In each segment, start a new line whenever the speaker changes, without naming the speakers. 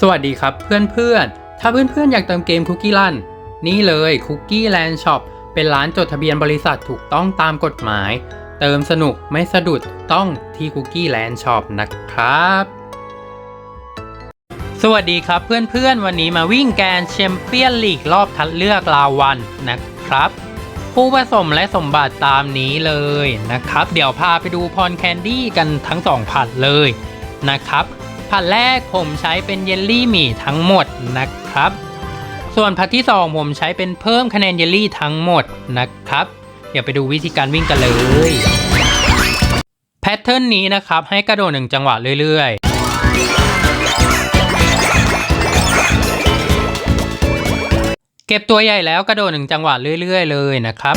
สวัสดีครับเพื่อนๆ ถ้าเพื่อนๆ อยากเติมเกมคุกกี้ลันนี่เลยคุกกี้แลนด์ช็อปเป็นร้านจดทะเบียนบริษัทถูกต้องตามกฎหมาย เติมสนุกไม่สะดุดต้องที่คุกกี้แลนด์ช็อปนะครับ สวัสดีครับเพื่อนๆ วันนี้มาวิ่งแกนแชมเปี้ยนลีกรอบคัดเลือกลาวันนะครับ ผู้ผสมและสมบัติตามนี้เลยนะครับ เดี๋ยวพาไปดูพรแคนดี้กันทั้งสองผัดเลยนะครับ ผัดแรกผมใช้เป็นเยลลี่หมี่ทั้งหมดนะครับ ส่วนผัดที่ 2 ผมใช้เป็นเพิ่มคะแนนเยลลี่ทั้งหมดนะครับ เดี๋ยวไปดูวิธีการวิ่งกันเลย แพทเทิร์นนี้นะครับ ให้กระโดดหนึ่งจังหวะเรื่อยๆเก็บตัวใหญ่แล้วกระโดดหนึ่งจังหวะเรื่อย ๆ เลยนะครับ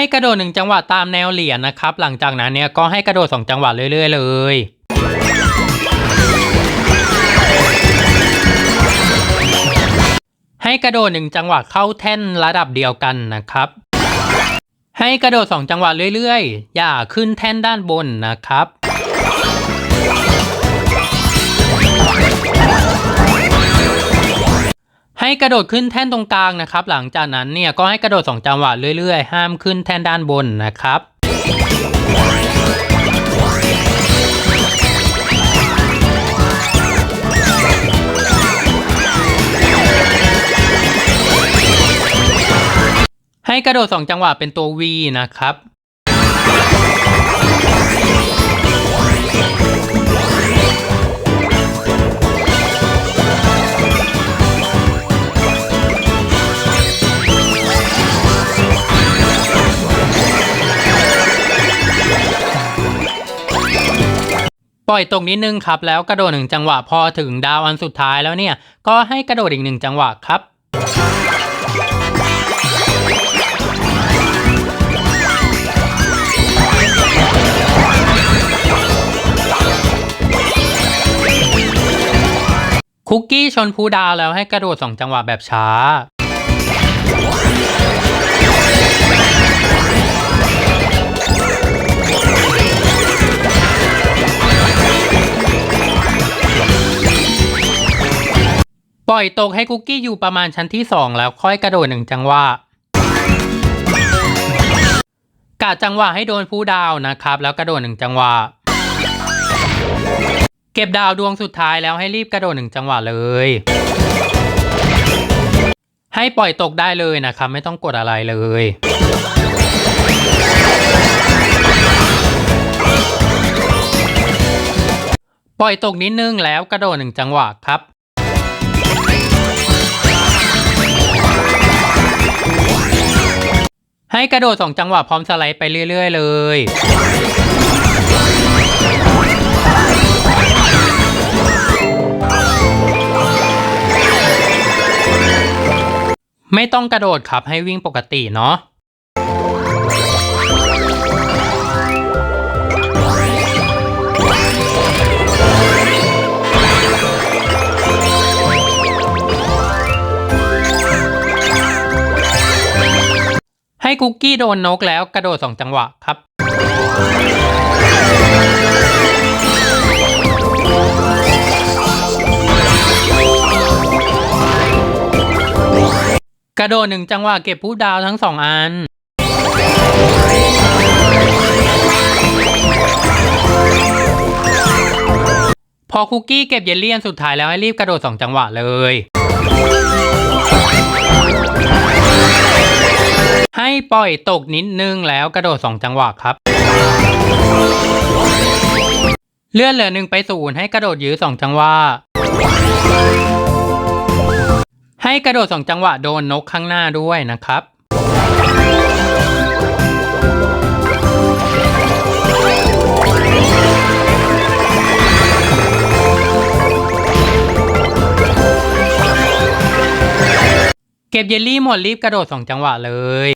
ให้กระโดดหนึ่งจังหวะตามแนวเหรียญนะครับ หลังจากนั้นเนี่ยก็ให้กระโดดสองจังหวะเรื่อย ๆ เลยให้กระโดดหนึ่งจังหวะเข้าแท่นระดับเดียวกันนะครับ ให้กระโดดสองจังหวะเรื่อยๆ อย่าขึ้นแท่นด้านบนนะครับ ให้กระโดดขึ้นแท่นตรงกลางนะครับ หลังจากนั้นเนี่ยก็ให้กระโดดสองจังหวะเรื่อยๆ ห้ามขึ้นแท่นด้านบนนะครับให้กระโดดสองจังหวะเป็นตัว V นะครับ ปล่อยตกนิดนึงครับ แล้วกระโดดหนึ่งจังหวะพอถึงดาวอันสุดท้ายแล้วเนี่ย ก็ให้กระโดดอีกหนึ่งจังหวะครับคุกกี้ชนพูดาวแล้วให้กระโดดสองจังหวะแบบช้า ปล่อยตกให้คุกกี้อยู่ประมาณชั้นที่ 2 แล้วค่อยกระโดดหนึ่งจังหวะกะจังหวะให้โดนผู้ดาวนะครับ แล้วกระโดดหนึ่งจังหวะเก็บดาวดวงสุดท้ายแล้วให้รีบกระโดดหนึ่งจังหวะเลย ให้ปล่อยตกได้เลยนะครับ ไม่ต้องกดอะไรเลย ปล่อยตกนิดนึงแล้วกระโดดหนึ่งจังหวะครับ ให้กระโดดสองจังหวะพร้อมสไลด์ไปเรื่อย ๆ เลย ไม่ต้องกระโดดครับให้วิ่งปกติเนาะ คุกกี้โดนนกแล้วกระโดดสองจังหวะครับ กระโดดหนึ่งจังหวะเก็บผู้ดาวทั้งสองอัน พอคุกกี้เก็บเยลลี่อันสุดท้ายแล้วให้รีบกระโดดสองจังหวะเลย ให้ปล่อยตกนิดนึงแล้วกระโดดสองจังหวะครับ เลื่อนเหลือหนึ่งไปศูนย์ให้กระโดดยื้อสองจังหวะ ให้กระโดดสองจังหวะโดนนกข้างหน้าด้วยนะครับเก็บเยลลี่หมดรีบกระโดดสองจังหวะเลย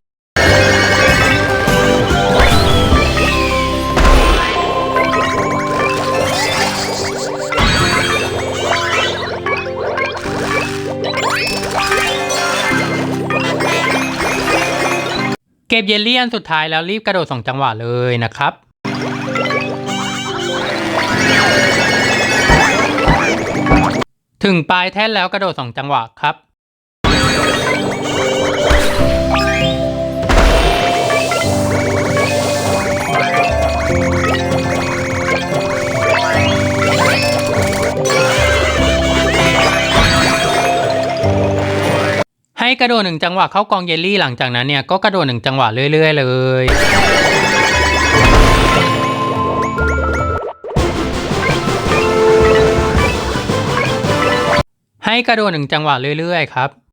ก็บเยลลี่อันสุดท้ายแล้วรีบกระโดดสองจังหวะเลยนะครับ ถึงปลายแท่นแล้วกระโดดสองจังหวะครับ ให้กระโดดหนึ่งจังหวะเข้ากองเยลลี่หลังจากนั้นเนี่ยก็กระโดดหนึ่งจังหวะเรื่อย ๆ เลยให้กระโดดหนึ่งจังหวะเรื่อย ๆ ครับ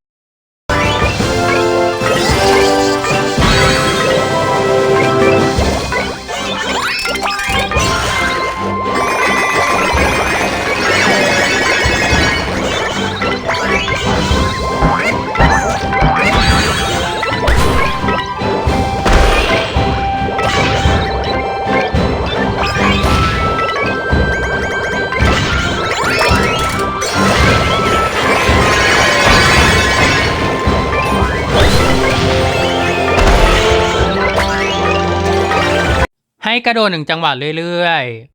กระโดดหนึ่งจังหวะเรื่อยๆ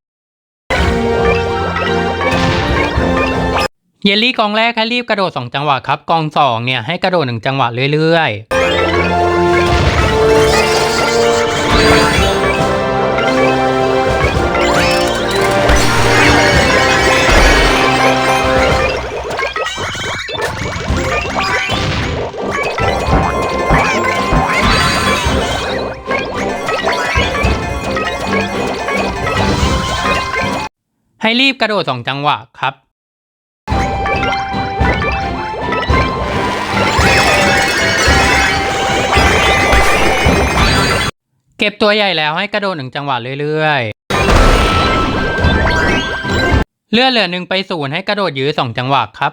เยลลี่กองแรกให้รีบกระโดดสองจังหวะครับ กองสองเนี่ยให้กระโดดหนึ่งจังหวะเรื่อยๆ ให้รีบกระโดดสองจังหวะครับ เก็บตัวใหญ่แล้วให้กระโดดหนึ่งจังหวะเรื่อยๆ เลื่อนเหลือหนึ่งไปศูนย์ให้กระโดดยื้อสองจังหวะครับ